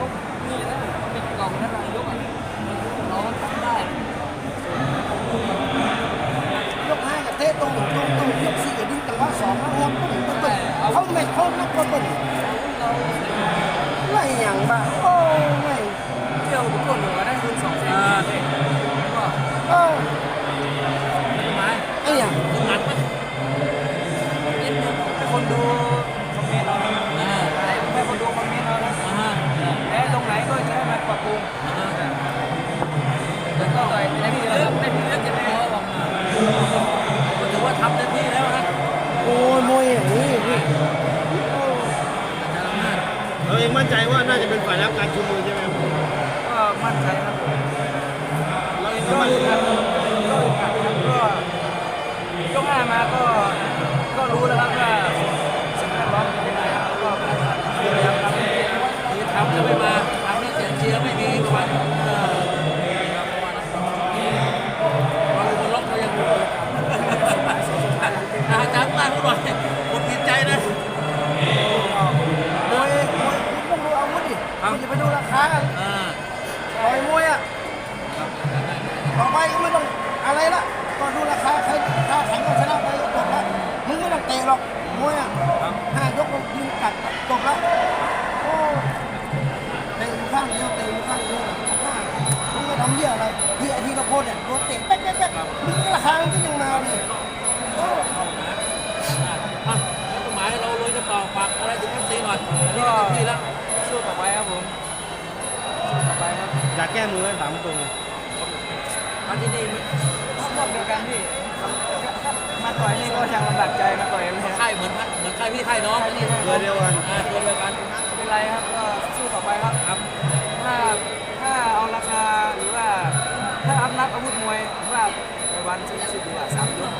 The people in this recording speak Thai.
ก็มีนะเป็นกล่องนั่นแหละ เราเองมั่นใจว่าน่าจะเป็นฝ่ายรับการชูมือใช่ไหมครับก็มั่นใจครับเราเองก็ก็มั่นใจอัดก็อึดอัดครับก็ยกห้ามาก็ก็รู้แล้วครับว่าสิ่งแวดล้อมเป็นยังไงครับก็พยายามทำให้ดีนะครับคือทำแล้วไม่มาทำแล้เสียงเชียร์ไม่มีประมาณเออเราอยู่บนล็อกเรายังอยู่อาจารย์ตั้งเขาหน่อยหมดจิตใจนะ มวยมวยคุณต้องดูอา วุธดิคุณจะไปดูราคาอ่าต่อยมวยอะต่อไปก็ไม่ต้องอะไรละก็ดูราคาใครค่าแข่งก็ชนะไปก็จบละมึงไม่ต้องเตะหรอกมวยอะห้ายกก็ยิงกัดจบละโอ้เตะอยู่ข้างเดียวเตะอยู่ข้างเดียวข้างมึงไม่ทำเหี้ยอะไรที่ไอ้ที่เราโพสเนี่ยโดนเตะแป๊กแป๊กแป๊กมึงราคามันก็ยังมาเลยโอ้อะแล้วกฎหมายเราเลยจะต่อฝากอะไรถึงเอฟซีหน่อยนี่ก็เต็มที่แล้ว สู้ต่อไปครับผมสู้ต่อไปครับ อยาก แก้มือให้ถามตรงเลยมาที่นี่รอบเดียวกันพี่ มาต่อยนี่ก็ยังลำบากใจมาต่อยกันเลยครับค่ายเหมือนเหมือนค่ายพี่ค่ายน้องเรือเดียวกันอ่าตัวเดียวกันไม่เป็นไรครับก็สู้ต่อไปครับครับถ้าถ้าเอาราคาหรือว่าถ้าอัพนับอาวุธมวยผมว่าไปวันชิงสิบดีกว่าสามยก